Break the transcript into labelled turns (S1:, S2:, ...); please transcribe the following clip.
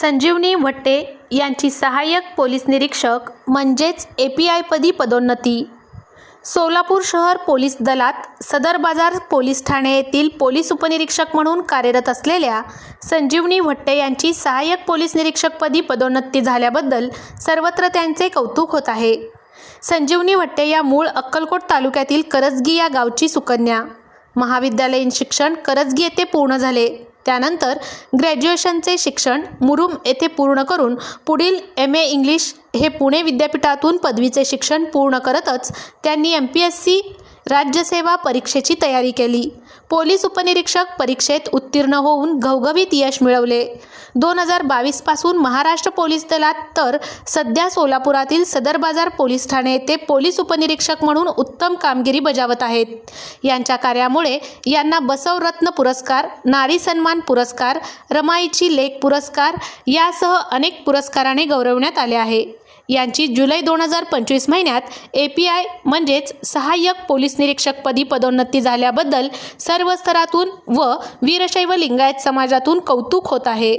S1: संजीवनी भट्टे यांची सहाय्यक पोलीस निरीक्षक म्हणजेच ए पी आयपदी पदोन्नती. सोलापूर शहर पोलीस दलात सदर बाजार पोलीस ठाणे येथील पोलीस उपनिरीक्षक म्हणून कार्यरत असलेल्या संजीवनी भट्टे यांची सहाय्यक पोलीस निरीक्षकपदी पदोन्नती झाल्याबद्दल सर्वत्र त्यांचे कौतुक होत आहे. संजीवनी भट्टे या मूळ अक्कलकोट तालुक्यातील करजगी या गावची सुकन्या. महाविद्यालयीन शिक्षण करजगी येथे पूर्ण झाले. त्यानंतर ग्रॅज्युएशनचे शिक्षण मुरुम येथे पूर्ण करून पुढील एम ए इंग्लिश हे पुणे विद्यापीठातून पदवीचे शिक्षण पूर्ण करतच त्यांनी एम पी एस सी राज्यसेवा परीक्षेची तयारी केली. पोलीस उपनिरीक्षक परीक्षेत उत्तीर्ण होऊन घवघवीत यश मिळवले. दोन हजार बावीसपासून महाराष्ट्र पोलीस दलात तर सध्या सोलापुरातील सदर बाजार पोलीस ठाणे येथे पोलीस उपनिरीक्षक म्हणून उत्तम कामगिरी बजावत आहेत. यांच्या कार्यामुळे यांना बसवरत्न पुरस्कार नारी सन्मान पुरस्कार रमाईची लेख पुरस्कार यासह अनेक पुरस्काराने गौरवण्यात आले आहे. यांची जुलै दोन हजार पंचवीस महिन्यात ए पी आय म्हणजेच सहाय्यक पोलीस निरीक्षकपदी पदोन्नती झाल्याबद्दल सर्व स्तरातून व वीरशैव लिंगायत समाजातून कौतुक होत आहे.